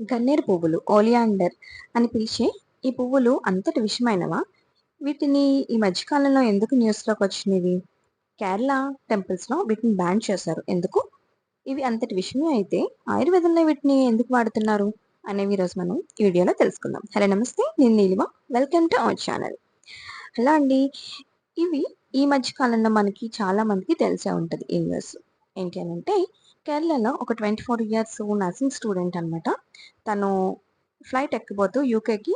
గన్నేరు పువ్వులు ఓలియాండర్ అని పిలిచే ఈ పువ్వులు అంతటి విషమైనవా? వీటిని ఈ మధ్యకాలంలో ఎందుకు న్యూస్లోకి వచ్చినవి? కేరళ టెంపుల్స్లో వీటిని బ్యాన్ చేశారు. ఎందుకు? ఇవి అంతటి విషయమే అయితే ఆయుర్వేదంలో వీటిని ఎందుకు వాడుతున్నారు? అనేవి ఈరోజు మనం ఈ వీడియోలో తెలుసుకుందాం. హలో నమస్తే. నేను Neelima. Welcome to our channel. Hello అండి. ఇవి ఈ మధ్య కాలంలో మనకి చాలా మందికి తెలిసే ఉంటుంది. ఈ న్యూస్ ఏంటి అని అంటే కేరళలో ఒక twenty four years nursing student అనమాట తను ఫ్లైట్ ఎక్కిపోతూ యూకేకి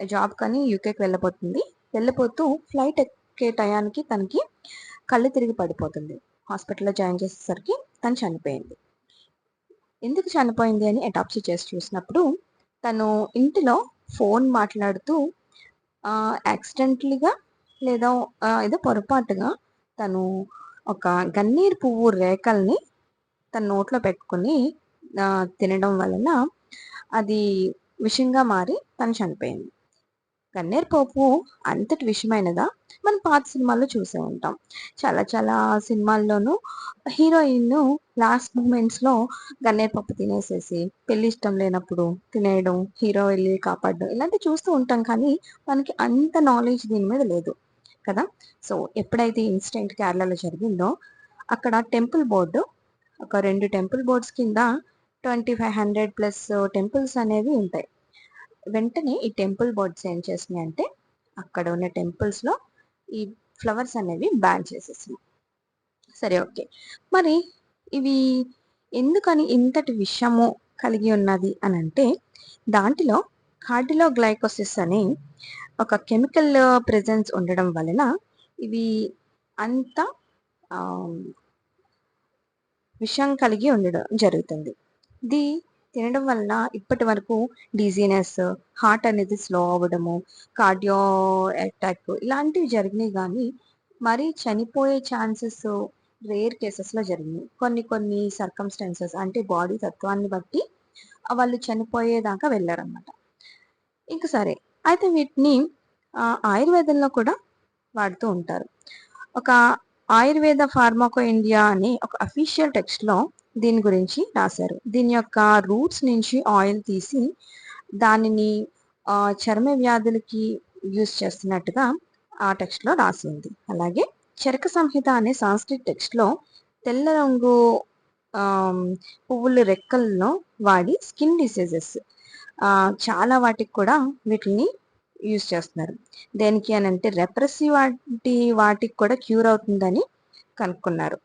జాబ్ కానీ యూకేకి వెళ్ళబోతుంది. వెళ్ళిపోతూ ఫ్లైట్ ఎక్కే టయానికి తనకి కళ్ళు తిరిగి పడిపోతుంది. హాస్పిటల్లో జాయిన్ చేసేసరికి తను చనిపోయింది. ఎందుకు చనిపోయింది అని అటాప్సీ చేసి చూసినప్పుడు తను ఇంటిలో ఫోన్ మాట్లాడుతూ యాక్సిడెంట్లీగా లేదా ఏదో పొరపాటుగా తను ఒక గన్నీరు పువ్వు రేకల్ని తన నోట్లో పెట్టుకుని తినడం వలన అది విషంగా మారి తను చనిపోయింది. గన్నేరు పోపు అంతటి విషమైనదా? మనం పాత సినిమాల్లో చూసే ఉంటాం. చాలా చాలా సినిమాల్లోనూ హీరోయిన్ లాస్ట్ మూమెంట్స్లో గన్నేరు పప్పు తినేసేసి పెళ్ళి ఇష్టం లేనప్పుడు తినేయడం హీరో వెళ్ళి కాపాడడం ఇలాంటివి చూస్తూ ఉంటాం కానీ మనకి అంత నాలెడ్జ్ దీని మీద లేదు. కదా? సో ఎప్పుడైతే ఇన్సిడెంట్ కేరళలో జరిగిందో అక్కడ టెంపుల్ బోర్డు ఒక రెండు టెంపుల్ బోర్డ్స్ కింద twenty five hundred plus temples అనేవి ఉంటాయి. వెంటనే ఈ టెంపుల్ బోర్డ్స్ ఏం చేసినాయి అంటే అక్కడ ఉన్న టెంపుల్స్లో ఈ ఫ్లవర్స్ అనేవి బ్యాన్ చేసేసినాయి సరే ఓకే. మరి ఇవి ఎందుకని ఇంతటి విషయము కలిగి ఉన్నది అని అంటే దాంట్లో కార్డిలో గ్లైకోసిస్ అని ఒక కెమికల్ ప్రెజెన్స్ ఉండడం వలన ఇవి అంత విషం కలిగి ఉండడం జరుగుతుంది. ఇది తినడం వలన ఇప్పటి వరకు డిజీనెస్ హార్ట్ అనేది స్లో అవ్వడము కార్డియో అటాక్ ఇలాంటివి జరిగినాయి కానీ మరీ చనిపోయే ఛాన్సెస్ రేర్ కేసెస్లో జరిగినాయి. కొన్ని కొన్ని సర్కమ్స్టాన్సెస్ అంటే బాడీ తత్వాన్ని బట్టి వాళ్ళు చనిపోయేదాకా వెళ్ళారనమాట ఇంక సరే. అయితే వీటిని ఆయుర్వేదంలో కూడా వాడుతూ ఉంటారు. ఒక ఆయుర్వేద ఫార్మాకో ఇండియా అని ఒక అఫీషియల్ టెక్స్ట్లో దీని గురించి రాశారు. దీని యొక్క రూట్స్ నుంచి ఆయిల్ తీసి దానిని చర్మ వ్యాధులకి యూజ్ చేస్తున్నట్టుగా ఆ టెక్స్ట్లో రాసి ఉంది. అలాగే చరక సంహిత అనే సాంస్క్రిట్ టెక్స్ట్లో తెల్ల రంగు పువ్వుల రెక్కల్లో వాడి స్కిన్ డిసీజెస్ చాలా వాటికి కూడా వీటిని యూజ్ చేస్తున్నారు. దేనికి అని అంటే రెప్రెసివ్ వాటి వాటికి కూడా క్యూర్ అవుతుందని కనుక్కున్నారు.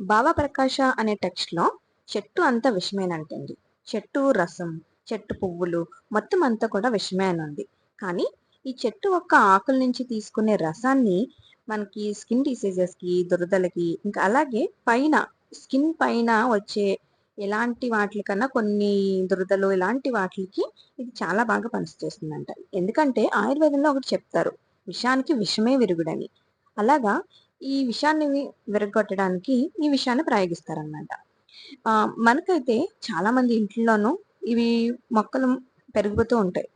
భావప్రకాశ అనే టెక్స్ట్లో చెట్టు అంతా విషమేనంటుంది చెట్టు రసం చెట్టు పువ్వులు మొత్తం అంతా కూడా విషమే అని ఉంది. కానీ ఈ చెట్టు ఒక్క ఆకుల నుంచి తీసుకునే రసాన్ని మనకి స్కిన్ డిసీజెస్కి దురదలకి ఇంకా అలాగే పైన స్కిన్ పైన వచ్చే ఎలాంటి వాటికన్నా కొన్ని దురదలు ఇలాంటి వాటికి ఇది చాలా బాగా పనిచేస్తుందంట. ఎందుకంటే ఆయుర్వేదంలో ఒకటి చెప్తారు విషానికి విషమే విరుగుడని. అలాగా ఈ విషాన్ని విరగొట్టడానికి ఈ విషయాన్ని ప్రయోగిస్తారనమాట మనకైతే చాలామంది ఇంట్లోనూ ఇవి మొక్కలు పెరుగుతూ ఉంటాయి.